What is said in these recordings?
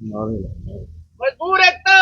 ਮਜ਼ਦੂਰ ਏਕਤਾ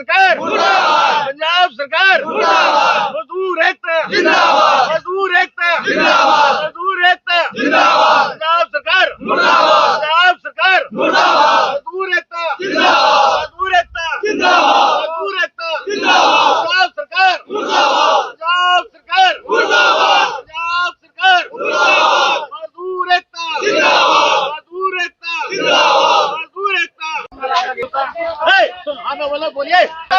सरकार मुर्दाबाद पंजाब सरकार मुर्दाबाद मजदूर एकता जिंदाबाद मजदूर एकता जिंदाबाद मजदूर एकता जिंदाबाद पंजाब सरकार मुर्दाबाद पंजाब सरकार ਆਪ ਬੋਲੋ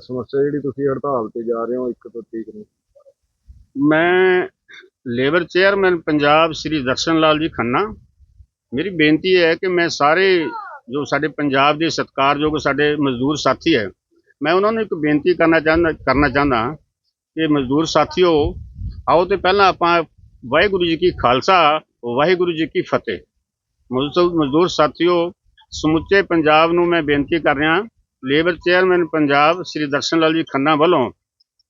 ਸਮੱਸਿਆ ਜਿਹੜੀ ਤੁਸੀਂ ਹੜਤਾਲ ਤੇ ਜਾ ਰਹੇ ਹੋ, ਇੱਕ ਤੋਂ ਤੀਕ ਨੂੰ? ਮੈਂ ਲੇਬਰ ਚੇਅਰਮੈਨ ਪੰਜਾਬ ਸ੍ਰੀ ਦਰਸ਼ਨ ਲਾਲ ਜੀ ਖੰਨਾ। ਮੇਰੀ ਬੇਨਤੀ ਹੈ ਕਿ ਮੈਂ ਸਾਰੇ ਜੋ ਸਾਡੇ ਪੰਜਾਬ ਦੇ ਸਤਿਕਾਰਯੋਗ ਸਾਡੇ ਮਜ਼ਦੂਰ ਸਾਥੀ ਹੈ, ਮੈਂ ਉਹਨਾਂ ਨੂੰ ਇੱਕ ਬੇਨਤੀ ਕਰਨਾ ਚਾਹੁੰਦਾ ਕਰਨਾ ਚਾਹੁੰਦਾ ਕਿ ਮਜ਼ਦੂਰ ਸਾਥੀਓ, ਆਓ ਤੇ ਪਹਿਲਾਂ ਆਪਾਂ ਵਾਹਿਗੁਰੂ ਜੀ ਕੀ ਖਾਲਸਾ, ਵਾਹਿਗੁਰੂ ਜੀ ਕੀ ਫਤਿਹ। ਮਜ਼ਦੂਰ ਸਾਥੀਓ, ਸਮੁੱਚੇ ਪੰਜਾਬ ਨੂੰ ਮੈਂ ਬੇਨਤੀ ਕਰ ਰਿਹਾ ਲੇਬਰ ਚੇਅਰਮੈਨ ਪੰਜਾਬ ਸ੍ਰੀ ਦਰਸ਼ਨ ਲਾਲ ਜੀ ਖੰਨਾ ਵੱਲੋਂ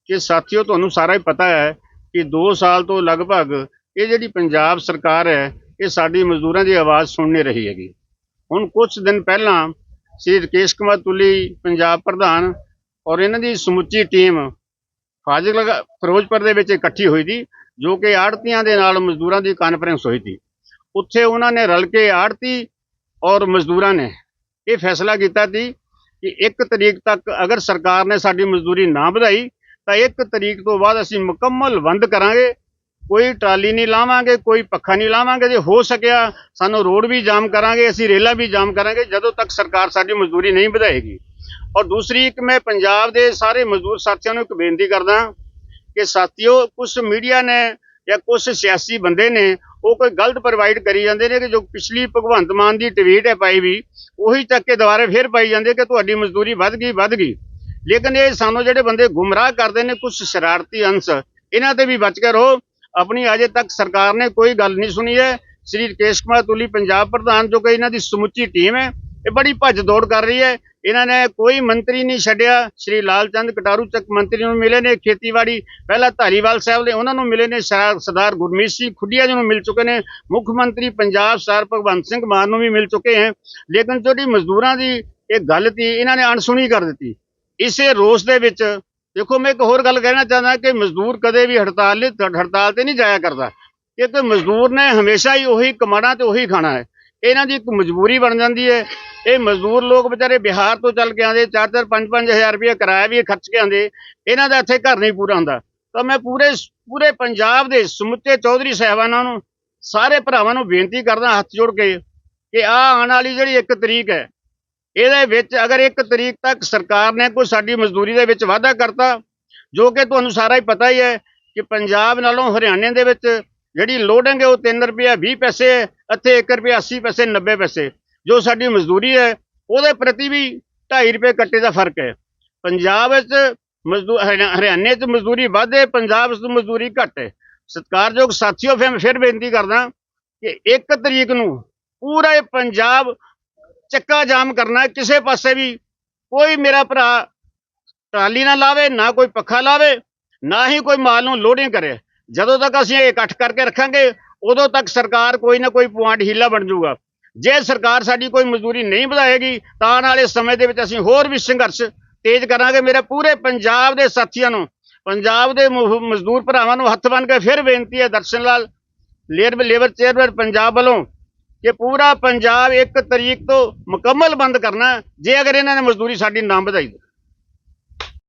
ਕਿ ਸਾਥੀਓ, ਤੁਹਾਨੂੰ ਸਾਰਾ ਹੀ ਪਤਾ ਹੈ ਕਿ 2 ਸਾਲ ਤੋਂ ਲਗਭਗ ਇਹ ਜਿਹੜੀ ਪੰਜਾਬ ਸਰਕਾਰ ਹੈ, ਇਹ ਸਾਡੀ ਮਜ਼ਦੂਰਾਂ ਦੀ ਆਵਾਜ਼ ਸੁਣ ਨਹੀਂ ਰਹੀ ਹੈਗੀ। ਹੁਣ ਕੁਝ ਦਿਨ ਪਹਿਲਾਂ ਸ੍ਰੀ ਰਕੇਸ਼ ਕੁਮਾਰ ਤੁਲੀ, ਪੰਜਾਬ ਪ੍ਰਧਾਨ ਔਰ ਇਹਨਾਂ ਦੀ ਸਮੁੱਚੀ ਟੀਮ ਫਾਜ਼ਿਲਕਾ, ਫਿਰੋਜ਼ਪੁਰ ਦੇ ਵਿੱਚ ਇਕੱਠੀ ਹੋਈ ਸੀ, ਜੋ ਕਿ ਆੜਤੀਆਂ ਦੇ ਨਾਲ ਮਜ਼ਦੂਰਾਂ ਦੀ ਕਾਨਫਰੰਸ ਹੋਈ ਸੀ। ਉੱਥੇ ਉਹਨਾਂ ਨੇ ਰਲ ਕੇ ਆੜਤੀ ਔਰ ਮਜ਼ਦੂਰਾਂ ਨੇ ਇਹ ਫੈਸਲਾ ਕੀਤਾ ਸੀ ਕਿ 1 ਤਰੀਕ ਤੱਕ ਅਗਰ ਸਰਕਾਰ ਨੇ ਸਾਡੀ ਮਜ਼ਦੂਰੀ ਨਾ ਵਧਾਈ, ਤਾਂ 1 ਤਰੀਕ ਤੋਂ ਬਾਅਦ ਅਸੀਂ ਮੁਕੰਮਲ ਬੰਦ ਕਰਾਂਗੇ। ਕੋਈ ਟਰਾਲੀ ਨਹੀਂ ਲਾਵਾਂਗੇ, ਕੋਈ ਪੱਖਾ ਨਹੀਂ ਲਾਵਾਂਗੇ। ਜੇ ਹੋ ਸਕਿਆ, ਸਾਨੂੰ ਰੋਡ ਵੀ ਜਾਮ ਕਰਾਂਗੇ, ਅਸੀਂ ਰੇਲਾਂ ਵੀ ਜਾਮ ਕਰਾਂਗੇ, ਜਦੋਂ ਤੱਕ ਸਰਕਾਰ ਸਾਡੀ ਮਜ਼ਦੂਰੀ ਨਹੀਂ ਵਧਾਏਗੀ। ਔਰ ਦੂਸਰੀ ਇੱਕ ਮੈਂ ਪੰਜਾਬ ਦੇ ਸਾਰੇ ਮਜ਼ਦੂਰ ਸਾਥੀਆਂ ਨੂੰ ਇੱਕ ਬੇਨਤੀ ਕਰਦਾ ਕਿ ਸਾਥੀਓ ਕੁਝ ਮੀਡੀਆ ਨੇ ਜਾਂ ਕੁਝ ਸਿਆਸੀ ਬੰਦੇ ਨੇ ਉਹ ਕੋਈ ਗਲਤ ਪ੍ਰੋਵਾਈਡ ਕਰੀ ਜਾਂਦੇ ਨੇ ਕਿ ਜੋ ਪਿਛਲੀ ਭਗਵੰਤ ਮਾਨ ਦੀ ਟਵੀਟ ਹੈ ਪਾਈ ਵੀ, ਉਹੀ ਚੱਕ ਕੇ ਦੁਬਾਰਾ ਫੇਰ ਪਾਈ ਜਾਂਦੇ ਕਿ ਤੁਹਾਡੀ ਮਜ਼ਦੂਰੀ ਵੱਧ ਗਈ ਵੱਧ ਗਈ। ਲੇਕਿਨ ਇਹ ਸਾਨੂੰ ਜਿਹੜੇ ਬੰਦੇ ਗੁੰਮਰਾਹ ਕਰਦੇ ਨੇ ਕੁਝ ਸ਼ਰਾਰਤੀ ਅੰਸ਼, ਇਹਨਾਂ ਤੇ ਵੀ ਬਚ ਕੇ ਰਹੋ। ਆਪਣੀ ਅਜੇ ਤੱਕ ਸਰਕਾਰ ਨੇ ਕੋਈ ਗੱਲ ਨਹੀਂ ਸੁਣੀ ਹੈ। ਸ੍ਰੀ ਰਕੇਸ਼ ਕੁਮਾਰ ਤੁਲੀ, ਪੰਜਾਬ ਪ੍ਰਧਾਨ, ਜੋ ਕਿ ਇਹਨਾਂ ਦੀ ਸਮੁੱਚੀ ਟੀਮ ਹੈ ਇਹ ਬੜੀ ਭੱਜ ਦੌੜ ਕਰ ਰਹੀ ਹੈ। ਇਹਨਾਂ ਨੇ ਕੋਈ ਮੰਤਰੀ ਨਹੀਂ ਛੱਡਿਆ। ਸ੍ਰੀ ਲਾਲ ਚੰਦ ਕਟਾਰੂ ਚੱਕ ਮੰਤਰੀ ਨੂੰ ਮਿਲੇ ਨੇ, ਖੇਤੀਬਾੜੀ। ਪਹਿਲਾਂ ਧਾਲੀਵਾਲ ਸਾਹਿਬ ਨੇ ਉਹਨਾਂ ਨੂੰ ਮਿਲੇ ਨੇ ਸਰ- ਸਰਦਾਰ ਗੁਰਮੀਤ ਸਿੰਘ ਖੁੱਡੀਆ ਜੀ ਨੂੰ ਮਿਲ ਚੁੱਕੇ ਨੇ। ਮੁੱਖ ਮੰਤਰੀ ਪੰਜਾਬ ਸਰ ਭਗਵੰਤ ਸਿੰਘ ਮਾਨ ਨੂੰ ਵੀ ਮਿਲ ਚੁੱਕੇ ਹੈ। ਲੇਕਿਨ ਜਿਹੜੀ ਮਜ਼ਦੂਰਾਂ ਦੀ ਇਹ ਗੱਲ ਤੀ ਇਹਨਾਂ ਨੇ ਅਣਸੁਣੀ ਕਰ ਦਿੱਤੀ। ਇਸੇ ਰੋਸ ਦੇ ਵਿੱਚ, ਦੇਖੋ ਮੈਂ ਇੱਕ ਹੋਰ ਗੱਲ ਕਹਿਣਾ ਚਾਹੁੰਦਾ ਕਿ ਮਜ਼ਦੂਰ ਕਦੇ ਵੀ ਹੜਤਾਲ ਹੜਤਾਲ ਤੇ ਨਹੀਂ ਜਾਇਆ ਕਰਦਾ। ਕਿਉਂਕਿ ਮਜ਼ਦੂਰ ਨੇ ਹਮੇਸ਼ਾ ਹੀ ਉਹੀ ਕਮਾਣਾ ਤੇ ਉਹੀ ਖਾਣਾ ਹੈ। ਇਹਨਾਂ ਦੀ ਇੱਕ ਮਜਬੂਰੀ ਬਣ ਜਾਂਦੀ ਹੈ। ਇਹ ਮਜ਼ਦੂਰ ਲੋਕ ਵਿਚਾਰੇ ਬਿਹਾਰ ਤੋਂ ਚੱਲ ਕੇ ਆਉਂਦੇ 4-4 5-5 ਹਜ਼ਾਰ ਰੁਪਏ ਕਿਰਾਇਆ ਵੀ ਖਰਚ ਕੇ ਆਉਂਦੇ। ਇਹਨਾਂ ਦਾ ਇੱਥੇ ਘਰ ਨਹੀਂ ਪੂਰਾ ਹੁੰਦਾ। ਤਾਂ ਮੈਂ ਪੂਰੇ ਪੂਰੇ ਪੰਜਾਬ ਦੇ ਸਮੁੱਚੇ ਚੌਧਰੀ ਸਾਹਿਬਾਨਾਂ ਨੂੰ, ਸਾਰੇ ਭਰਾਵਾਂ ਨੂੰ ਬੇਨਤੀ ਕਰਦਾ ਹੱਥ ਜੋੜ ਕੇ ਕਿ ਆ ਆਉਣ ਵਾਲੀ ਜਿਹੜੀ ਇੱਕ ਤਰੀਕ ਹੈ, ਇਹਦੇ ਵਿੱਚ ਅਗਰ ਇੱਕ ਤਰੀਕ ਤੱਕ ਸਰਕਾਰ ਨੇ ਕੋਈ ਸਾਡੀ ਮਜ਼ਦੂਰੀ ਦੇ ਵਿੱਚ ਵਾਅਦਾ ਕਰਤਾ, ਜੋ ਕਿ ਤੁਹਾਨੂੰ ਸਾਰਾ ਹੀ ਪਤਾ ਹੀ ਹੈ ਕਿ ਪੰਜਾਬ ਨਾਲੋਂ ਹਰਿਆਣੇ ਦੇ ਵਿੱਚ ਜਿਹੜੀ ਲੋਡਿੰਗ ਹੈ ਉਹ 3 ਰੁਪਏ 20 ਪੈਸੇ ਹੈ ਅਤੇ 1 ਰੁਪਏ 80 ਪੈਸੇ 90 ਪੈਸੇ। ਜੋ ਸਾਡੀ ਮਜ਼ਦੂਰੀ ਹੈ, ਉਹਦੇ ਪ੍ਰਤੀ ਵੀ 2.5 ਰੁਪਏ ਕੱਟੇ ਦਾ ਫ਼ਰਕ ਹੈ। ਪੰਜਾਬ ਵਿੱਚ ਮਜ਼ਦੂਰ ਹਰਿਆਣੇ 'ਚ ਮਜ਼ਦੂਰੀ ਵੱਧ ਹੈ, ਪੰਜਾਬ 'ਚ ਮਜ਼ਦੂਰੀ ਘੱਟ ਹੈ। ਸਤਿਕਾਰਯੋਗ ਸਾਥੀਓ, ਫਿਰ ਮੈਂ ਫਿਰ ਬੇਨਤੀ ਕਰਦਾ ਕਿ 1 ਤਰੀਕ ਨੂੰ ਪੂਰਾ ਇਹ ਪੰਜਾਬ ਚੱਕਾ ਜਾਮ ਕਰਨਾ ਕਿਸੇ ਪਾਸੇ ਵੀ ਕੋਈ ਮੇਰਾ ਭਰਾ ਟਰਾਲੀ ਨਾ ਲਾਵੇ, ਨਾ ਕੋਈ ਪੱਖਾ ਲਾਵੇ, ਨਾ ਹੀ ਕੋਈ ਮਾਲ ਨੂੰ ਲੋਡਿੰਗ ਕਰੇ। ਜਦੋਂ ਤੱਕ ਅਸੀਂ ਇਹ ਇਕੱਠ ਕਰਕੇ ਰੱਖਾਂਗੇ, ਉਦੋਂ ਤੱਕ ਸਰਕਾਰ ਕੋਈ ਨਾ ਕੋਈ ਪੁਆਇੰਟ ਹੀਲਾ ਬਣ ਜਾਊਗਾ। ਜੇ ਸਰਕਾਰ ਸਾਡੀ ਕੋਈ ਮਜ਼ਦੂਰੀ ਨਹੀਂ ਵਧਾਏਗੀ, ਤਾਂ ਆਉਣ ਵਾਲੇ ਸਮੇਂ ਦੇ ਵਿੱਚ ਅਸੀਂ ਹੋਰ ਵੀ ਸੰਘਰਸ਼ ਤੇਜ਼ ਕਰਾਂਗੇ। ਮੇਰੇ ਪੂਰੇ ਪੰਜਾਬ ਦੇ ਸਾਥੀਆਂ ਨੂੰ, ਪੰਜਾਬ ਦੇ ਮਜ਼ਦੂਰ ਭਰਾਵਾਂ ਨੂੰ ਹੱਥ ਬੰਨ ਕੇ ਫਿਰ ਬੇਨਤੀ ਹੈ Darshan Lal labour labour chairman Punjab ਵੱਲੋਂ ਕਿ ਪੂਰਾ ਪੰਜਾਬ ਇੱਕ ਤਰੀਕ ਤੋਂ ਮੁਕੰਮਲ ਬੰਦ ਕਰਨਾ, ਜੇ ਅਗਰ ਇਹਨਾਂ ਨੇ ਮਜ਼ਦੂਰੀ ਸਾਡੀ ਨਾ ਵਧਾਈ